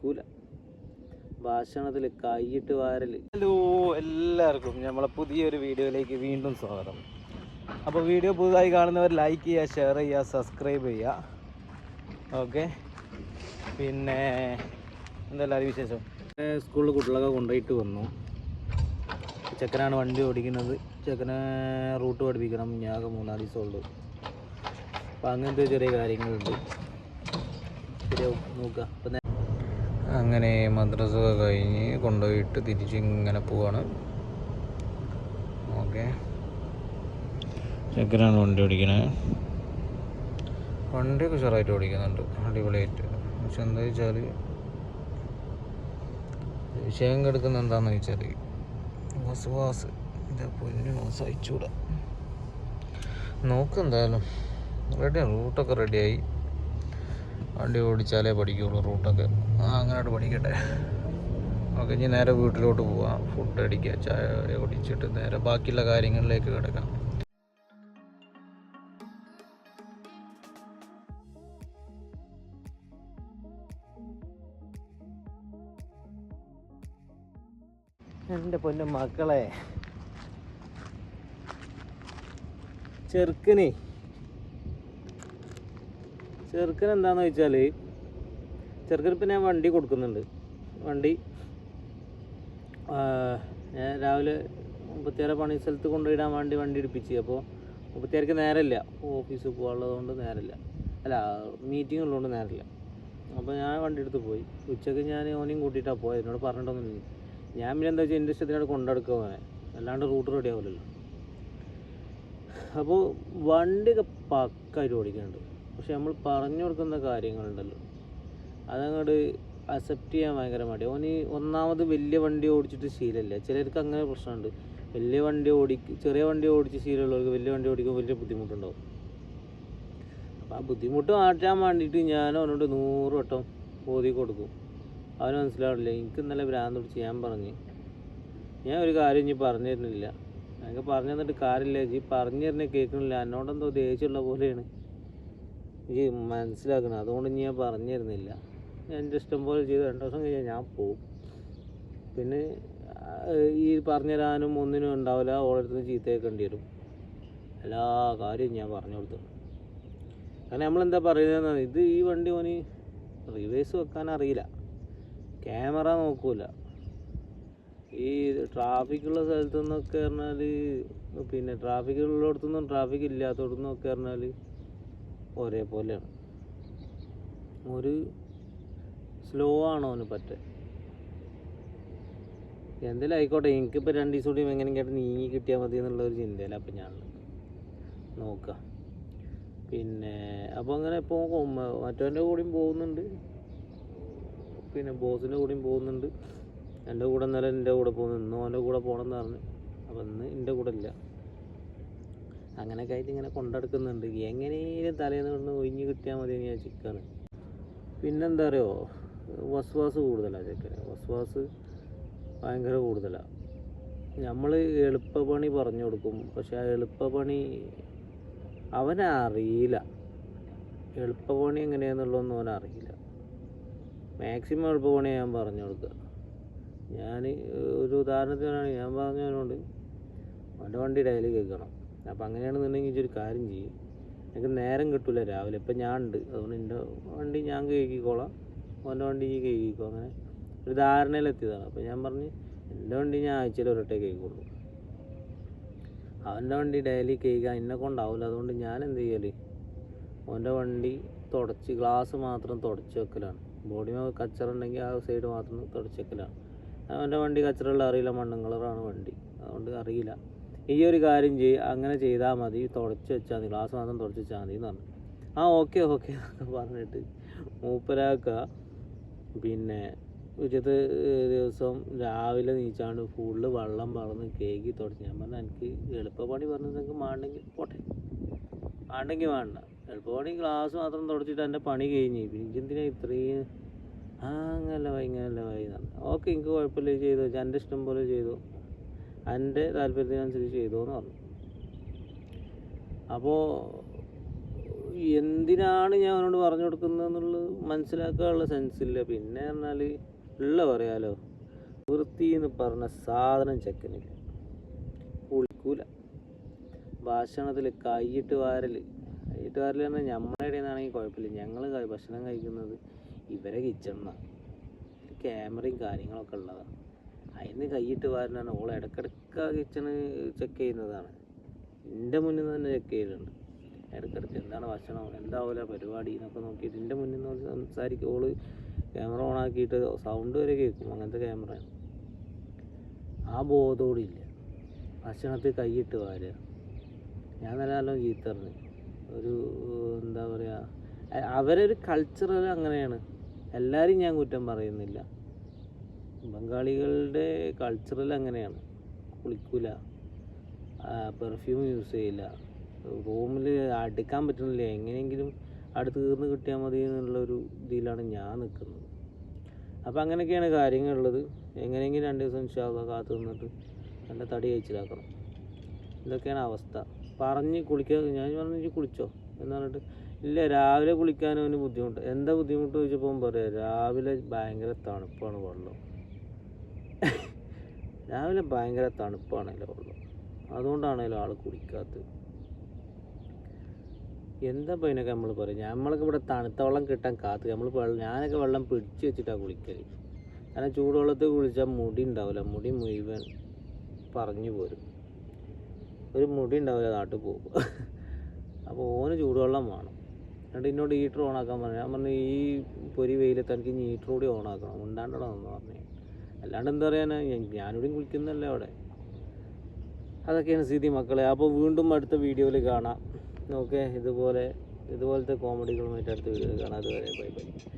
സഹിക്കൂല ഭാഷണത്തിൽ കൈയിട്ട് വാരൽ ഹലോ എല്ലാവർക്കും നമ്മളെ പുതിയൊരു വീഡിയോയിലേക്ക് വീണ്ടും സ്വാഗതം. അപ്പോൾ വീഡിയോ പുതുതായി കാണുന്നവർ ലൈക്ക് ചെയ്യുക ഷെയർ ചെയ്യുക സബ്സ്ക്രൈബ് ചെയ്യുക. ഓക്കെ പിന്നെ എന്തെല്ലാവരും വിശേഷം? സ്കൂളിൽ കുട്ടികളൊക്കെ കൊണ്ടുപോയിട്ട് വന്നു. ചെക്കനാണ് വണ്ടി ഓടിക്കുന്നത്. ചെക്കനെ റൂട്ട് പഠിപ്പിക്കണം. ഞാൻ മൂന്നാൽ ദിവസമുള്ളൂ അപ്പം അങ്ങനത്തെ ചെറിയ കാര്യങ്ങളുണ്ട്. ശരിയാവും. നോക്കുക. അപ്പം അങ്ങനെ മദ്രസ കഴിഞ്ഞ് കൊണ്ടുപോയിട്ട് തിരിച്ച് ഇങ്ങനെ പോവാണ്. ഓക്കെ. ചെക്കനാണ് വണ്ടി ഓടിക്കണേ? വണ്ടിയൊക്കെ ഉഷാറായിട്ട് ഓടിക്കുന്നുണ്ട്. അടിപൊളിയായിട്ട്. പക്ഷെ എന്താ വെച്ചാൽ വിഷയം കിടക്കുന്ന എന്താണെന്ന് വെച്ചാൽ വാസ് എന്റെ പൊന്നു സഹിച്ചൂടാ നോക്ക് എന്തായാലും. റെഡിയാണ് റൂട്ടൊക്കെ റെഡിയായി വണ്ടി ഓടിച്ചാലേ പഠിക്കുള്ളൂ റൂട്ടൊക്കെ. ആ അങ്ങനെയായിട്ട് പഠിക്കട്ടെ. ഓക്കെ ഇനി നേരെ വീട്ടിലോട്ട് പോവാം. ഫുഡ് അടിക്കുക ചായ ഓടിച്ചിട്ട് നേരെ ബാക്കിയുള്ള കാര്യങ്ങളിലേക്ക് കിടക്കാം. എന്റെ പൊന്നും മക്കളെ. ചെറുക്കനെ ചെറുക്കൻ എന്താണെന്ന് വെച്ചാൽ ചെറുക്കൻ ഇപ്പം ഞാൻ വണ്ടി കൊടുക്കുന്നുണ്ട്. വണ്ടി ഞാൻ രാവിലെ മുപ്പത്തിയാറ് പണി സ്ഥലത്ത് കൊണ്ടുപോയിടാൻ വേണ്ടി വണ്ടി എടുപ്പിച്ച് അപ്പോൾ മുപ്പത്തിയാർക്ക് നേരമില്ല. ഓഫീസിൽ പോകാനുള്ളതുകൊണ്ട് നേരമില്ല. അല്ല മീറ്റിംഗ് ഉള്ളതുകൊണ്ട് നേരമില്ല. അപ്പോൾ ഞാൻ വണ്ടി എടുത്ത് പോയി. ഉച്ചയ്ക്ക് ഞാൻ ഓനെയും കൂട്ടിയിട്ടാണ് പോയത്. എന്നോട് പറഞ്ഞിട്ടൊന്നുമില്ല. ഞാൻ പിന്നെ എന്താ വെച്ചാൽ എന്റെ ഇഷ്ടത്തിനോട് കൊണ്ടെടുക്കുക അല്ലാണ്ട് റൂട്ട് റെഡി ആവില്ലല്ലോ അപ്പോൾ വണ്ടിയൊക്കെ പക്കായിട്ട് ഓടിക്കുന്നുണ്ട്. പക്ഷെ നമ്മൾ പറഞ്ഞു കൊടുക്കുന്ന കാര്യങ്ങളുണ്ടല്ലോ. അതങ്ങോട്ട് അക്സെപ്റ്റ് ചെയ്യാൻ ഭയങ്കര മടി. ഓന് ഒന്നാമത് വലിയ വണ്ടി ഓടിച്ചിട്ട് ശീലമില്ല. ചിലർക്ക് അങ്ങനെ പ്രശ്നമുണ്ട്. വലിയ വണ്ടി ഓടി ചെറിയ വണ്ടി ഓടിച്ച് ശീലമുള്ളവർക്ക് വലിയ വണ്ടി ഓടിക്കുമ്പോൾ വലിയ ബുദ്ധിമുട്ടുണ്ടാവും. അപ്പോൾ ആ ബുദ്ധിമുട്ട് മാറ്റാൻ വേണ്ടിയിട്ട് ഞാൻ അവനോട് നൂറ് വട്ടം ഓതി കൊടുക്കും. അവന് മനസ്സിലാവില്ല എനിക്ക് ഇന്നലെ ഭ്രാന്ത് പിടിച്ച് ഞാൻ പറഞ്ഞു. ഞാൻ ഒരു കാര്യം ഇനി പറഞ്ഞു തരുന്നില്ല. എനിക്ക് പറഞ്ഞു തന്നിട്ട് കാര്യമില്ല. ജി പറഞ്ഞു തരുന്ന കേൾക്കണില്ല. എന്നോടെന്തോ ദേഷ്യമുള്ള പോലെയാണ്. ഈ മനസ്സിലാക്കണം. അതുകൊണ്ട് ഞാൻ പറഞ്ഞിരുന്നില്ല. ഞാൻ എന്റെ ഇഷ്ടം പോലെ ചെയ്ത് രണ്ട് ദിവസം കഴിഞ്ഞാൽ ഞാൻ പോവും. പിന്നെ ഈ പറഞ്ഞു തരാനും ഒന്നിനും ഉണ്ടാവില്ല. ഓരോരുത്തരും ചീത്തയൊക്കേണ്ടി വരും. എല്ലാ കാര്യവും ഞാൻ പറഞ്ഞു കൊടുത്തു. കാരണം നമ്മളെന്താ പറയുന്നത് ഇത് ഈ വണ്ടി ഓന് റിവേഴ്സ് വെക്കാൻ അറിയില്ല. ക്യാമറ നോക്കൂല. ഈ ട്രാഫിക്കുള്ള സ്ഥലത്തു നിന്നൊക്കെ പറഞ്ഞാൽ പിന്നെ ട്രാഫിക് ഉള്ളിടത്തുനിന്നും ട്രാഫിക് ഇല്ലാത്തടത്തുനിന്നൊക്കെ പറഞ്ഞാൽ ഒരേപോലെയാണ്. ഒരു സ്ലോ ആണോ അവന് പറ്റേ? എന്തെങ്കിലും ആയിക്കോട്ടെ എനിക്കിപ്പോൾ രണ്ട് ദിവസം കൂടി എങ്ങനെയെങ്കിലും നീങ്ങി കിട്ടിയാൽ മതി എന്നുള്ള ഒരു ചിന്തയില്ല അപ്പം ഞാൻ നോക്കുക പിന്നെ അപ്പോൾ അങ്ങനെ ഇപ്പോൾ മറ്റവന്റെ കൂടെയും പോകുന്നുണ്ട്. പിന്നെ ബോസിന്റെ കൂടെയും പോകുന്നുണ്ട്. എന്റെ കൂടെ എന്നാലും എന്റെ കൂടെ പോകുന്നു. ഇന്നും അവന്റെ കൂടെ പോകണമെന്ന് പറഞ്ഞു. അപ്പോൾ ഇന്ന് എന്റെ കൂടെ ഇല്ല. അങ്ങനെയൊക്കെ ആയിട്ട് ഇങ്ങനെ കൊണ്ടെടുക്കുന്നുണ്ട്. എങ്ങനെയും തലേന്ന് കൊണ്ട് ഒഴിഞ്ഞ് കിട്ടിയാൽ മതി ഞാൻ ചിക്കാണ് പിന്നെന്താ അറിയോ? വസ്വാസ് കൂടുതലാണ് ചെക്കന് വസ്വാസ് ഭയങ്കര കൂടുതലാണ് നമ്മൾ എളുപ്പപ്പണി പറഞ്ഞു കൊടുക്കും. പക്ഷെ ആ എളുപ്പപ്പണി അവനറിയില്ല എളുപ്പപ്പണി എങ്ങനെയാണെന്നുള്ളതൊന്നും അവനറിയില്ല മാക്സിമം എളുപ്പപ്പണി ഞാൻ പറഞ്ഞു കൊടുക്കുക ഞാൻ ഒരു ഉദാഹരണത്തിനാണ് ഞാൻ പറഞ്ഞതിനോട് അവന്റെ വണ്ടി ഡയലി കേൾക്കണം. അപ്പം അങ്ങനെയാണെന്നുണ്ടെങ്കിൽ ഒരു കാര്യം ചെയ്യും. എനിക്ക് നേരം കിട്ടില്ല രാവിലെ. ഇപ്പം ഞാൻ ഉണ്ട് അതുകൊണ്ട് എന്റെ വണ്ടി ഞാൻ കേൾക്കിക്കോളാം അവന്റെ വണ്ടി ഈ കേൾക്കിക്കോ അങ്ങനെ ഒരു ധാരണയിലെത്തിയതാണ് അപ്പോൾ ഞാൻ പറഞ്ഞ് എന്റെ വണ്ടി ഞാൻ ആഴ്ചയിൽ ഒരൊട്ടേ കേൾക്കുള്ളൂ അവന്റെ വണ്ടി ഡെയിലി കേൾക്കാൻ എന്നെ കൊണ്ടാവില്ല അതുകൊണ്ട് ഞാൻ എന്ത് ചെയ്യൽ? അവന്റെ വണ്ടി തുടച്ച് ഗ്ലാസ് മാത്രം തുടച്ച് വെക്കലാണ്. ബോഡി കച്ചറ ഉണ്ടെങ്കിൽ ആ സൈഡ് മാത്രം തുടച്ച് വെക്കലാണ്. അവന്റെ വണ്ടി കച്ചറുള്ള അറിയില്ല. മണ്ണും കളറാണ് വണ്ടി. അതുകൊണ്ട് അറിയില്ല. ഈ ഒരു കാര്യം ചെയ് അങ്ങനെ ചെയ്താൽ മതി തുടച്ച് വെച്ചാൽ മതി ഗ്ലാസ് മാത്രം തുടച്ച് വെച്ചാൽ മതി എന്ന് പറഞ്ഞു. ആ ഓക്കെ ഓക്കെ എന്നൊക്കെ പറഞ്ഞിട്ട് മൂപ്പരാക്ക പിന്നെ ഉച്ചത്തെ ദിവസം രാവിലെ നീച്ചാണ്ട് ഫുള്ള് വെള്ളം പറന്ന് കേക്ക് തുടച്ച്. ഞാൻ പറഞ്ഞു എനിക്ക് എളുപ്പപ്പണി പറഞ്ഞത് നിങ്ങൾക്ക് മാണ്ടെങ്കിൽ പോട്ടെ. മാണ്ടെങ്കിൽ വേണ്ട എളുപ്പപ്പണി ഗ്ലാസ് മാത്രം തുടച്ചിട്ട് എന്റെ പണി കഴിഞ്ഞ്. പിന്നെ എന്തിനാ ഇത്രയും? ആ അങ്ങനല്ല വൈ ഇങ്ങനല്ല വൈ ഓക്കെ എനിക്ക് കുഴപ്പമില്ല ചെയ്തു എന്റെ ഇഷ്ടം പോലെ ചെയ്തു. എന്റെ താല്പര്യത്തിനനുസരിച്ച് ചെയ്തു എന്ന് പറഞ്ഞു. അപ്പോൾ എന്തിനാണ് ഞാൻ അവനോട് പറഞ്ഞു കൊടുക്കുന്നത് എന്നുള്ളത് മനസ്സിലാക്കാനുള്ള സെൻസില്ല. പിന്നെ പറഞ്ഞാൽ ഉള്ള പറയാലോ വൃത്തി എന്ന് പറഞ്ഞ സാധനം ചെക്കനില്ല. കുളിക്കൂല. ഭക്ഷണത്തിൽ കൈയിട്ട് വാരൽ കൈയിട്ട് വാരൽ പറഞ്ഞാൽ നമ്മളെ ഇടയിൽ നിന്നാണെങ്കിൽ കുഴപ്പമില്ല ഞങ്ങൾ ഭക്ഷണം കഴിക്കുന്നത് ഇവരെ കിച്ചണിന്നാണ് ക്യാമറയും കാര്യങ്ങളൊക്കെ ഉള്ളതാണ് അതിന് കൈയിട്ട് വാരനാണ് ഓൾ ഇടക്കിടക്ക് ആ കിച്ചണ് ചെക്ക് ചെയ്യുന്നതാണ്. എന്റെ മുന്നിൽ നിന്ന് തന്നെ ചെക്ക് ചെയ്യലുണ്ട്. ഇടക്കിടക്ക് എന്താണ് ഭക്ഷണം എന്താവില്ല പരിപാടി എന്നൊക്കെ നോക്കിയിട്ട് എന്റെ മുന്നിൽ നിന്ന് സംസാരിക്കും. ഓൾ ക്യാമറ ഓൺ ആക്കിയിട്ട് സൗണ്ട് വരെ കേൾക്കും. അങ്ങനത്തെ ക്യാമറയാണ് ആ ബോധത്തോടെ ഇല്ല. ഭക്ഷണത്തിൽ കൈയിട്ട് വാരുക ഞാൻ നല്ല നല്ല ഗീത്തറിന് ഒരു എന്താ പറയുക അവരൊരു കൾച്ചറൽ അങ്ങനെയാണ്. എല്ലാവരും ഞാൻ കുറ്റം പറയുന്നില്ല. ബംഗാളികളുടെ കൾച്ചറൽ അങ്ങനെയാണ്. കുളിക്കൂല പെർഫ്യൂം യൂസ് ചെയ്യില്ല. റൂമിൽ അടുക്കാൻ പറ്റുന്നില്ല. എങ്ങനെയെങ്കിലും അടുത്ത് തീർന്ന് കിട്ടിയാൽ മതി എന്നുള്ളൊരു ഇതിലാണ് ഞാൻ നിൽക്കുന്നത് അപ്പോൾ അങ്ങനെയൊക്കെയാണ് കാര്യങ്ങളുള്ളത്. എങ്ങനെയെങ്കിലും രണ്ട് ദിവസം ഇൻഷാല്ല കാത്തു നിന്നിട്ട് നല്ല തടി അയച്ചിലാക്കണം ഇതൊക്കെയാണ് അവസ്ഥ. പറഞ്ഞ് കുളിക്കാൻ ഞാൻ പറഞ്ഞു "ഇജ്ജ് കുളിച്ചോ എന്ന് പറഞ്ഞിട്ട് ഇല്ല രാവിലെ കുളിക്കാനും അവന് ബുദ്ധിമുട്ട്. എന്താ ബുദ്ധിമുട്ട് ചോദിച്ചപ്പോൾ പറയാം രാവിലെ ഭയങ്കര തണുപ്പാണ് വെള്ളം. രാവിലെ ഭയങ്കര തണുപ്പാണല്ലോ ഉള്ളത്. അതുകൊണ്ടാണല്ലോ ആൾ കുടിക്കാത്തത്. എന്താ ഇപ്പോൾ ഇതിനൊക്കെ നമ്മൾ പറയും? നമ്മളൊക്കെ ഇവിടെ തണുത്ത വെള്ളം കിട്ടാൻ കാത്ത് നമ്മൾ ഞാനൊക്കെ വെള്ളം പിടിച്ച് വെച്ചിട്ടാണ് കുളിക്കൽ കാരണം ചൂടുവെള്ളത്തിൽ കുളിച്ചാൽ മുടി ഉണ്ടാവില്ല മുടി മുഴുവൻ പറഞ്ഞു പോരും. ഒരു മുടി ഉണ്ടാവില്ല നാട്ടിൽ പോകും അപ്പോൾ ഓന് ചൂടുവെള്ളം വേണം. എന്നിട്ട് എന്നോട് ഹീറ്റർ ഓണാക്കാൻ പറഞ്ഞു. ഞാൻ പറഞ്ഞു ഈ പൊരി വെയിലത്ത് എനിക്ക് ഹീറ്റർ കൂടി ഓണാക്കണം ഉണ്ടാണ്ടോ എന്ന് പറഞ്ഞു. അല്ലാണ്ട് എന്താ പറയാനാ? ഞാനിവിടെയും കുളിക്കുന്നല്ലേ അവിടെ. അതൊക്കെയാണ് സ്ഥിതി മക്കളെ. അപ്പോൾ വീണ്ടും അടുത്ത വീഡിയോയിൽ കാണാം. ഓക്കെ? ഇതുപോലെ ഇതുപോലത്തെ കോമഡികളുമായിട്ട് അടുത്ത വീഡിയോയിൽ കാണാം. അതുവരെ ബൈ ബൈ.